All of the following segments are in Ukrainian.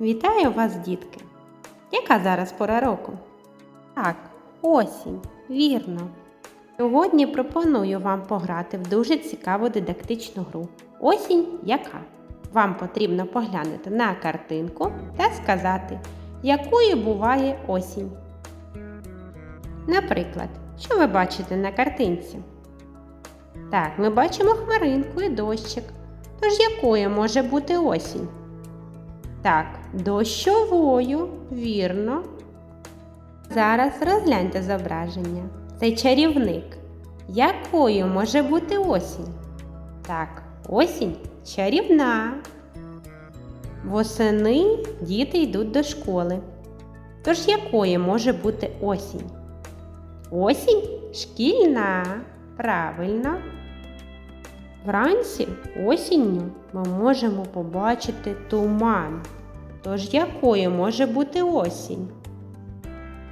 Вітаю вас, дітки! Яка зараз пора року? Так, осінь, вірно. Сьогодні пропоную вам пограти в дуже цікаву дидактичну гру. Осінь яка? Вам потрібно поглянути на картинку та сказати, якою буває осінь. Наприклад, що ви бачите на картинці? Так, ми бачимо хмаринку і дощик. Тож якою може бути осінь? Так, дощовою, вірно. Зараз розгляньте зображення. Це чарівник. Якою може бути осінь? Так, осінь чарівна. Восени діти йдуть до школи. Тож якою може бути осінь? Осінь шкільна. Правильно. Вранці осінню ми можемо побачити туман. Тож якою може бути осінь?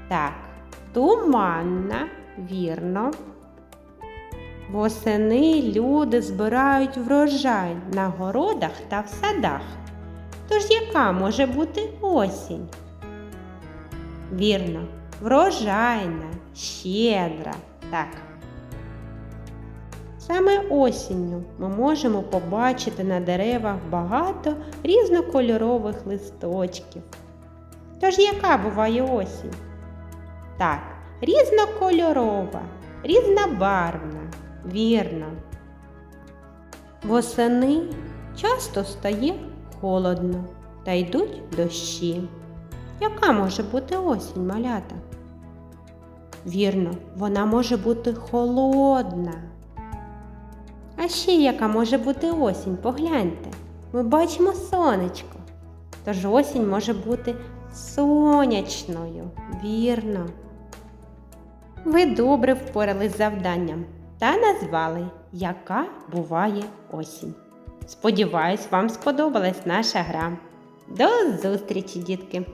Так, туманна, вірно. Восени люди збирають врожай на городах та в садах. Тож яка може бути осінь? Вірно, врожайна, щедра. Так. Саме осінню ми можемо побачити на деревах багато різнокольорових листочків. Тож яка буває осінь? Так, різнокольорова, різнобарвна, вірно. Восени часто стає холодно та йдуть дощі. Яка може бути осінь, малята? Вірно, вона може бути холодна. А ще яка може бути осінь, погляньте. Ми бачимо сонечко. Тож осінь може бути сонячною, вірно. Ви добре впорались з завданням та назвали, яка буває осінь. Сподіваюсь, вам сподобалась наша гра. До зустрічі, дітки!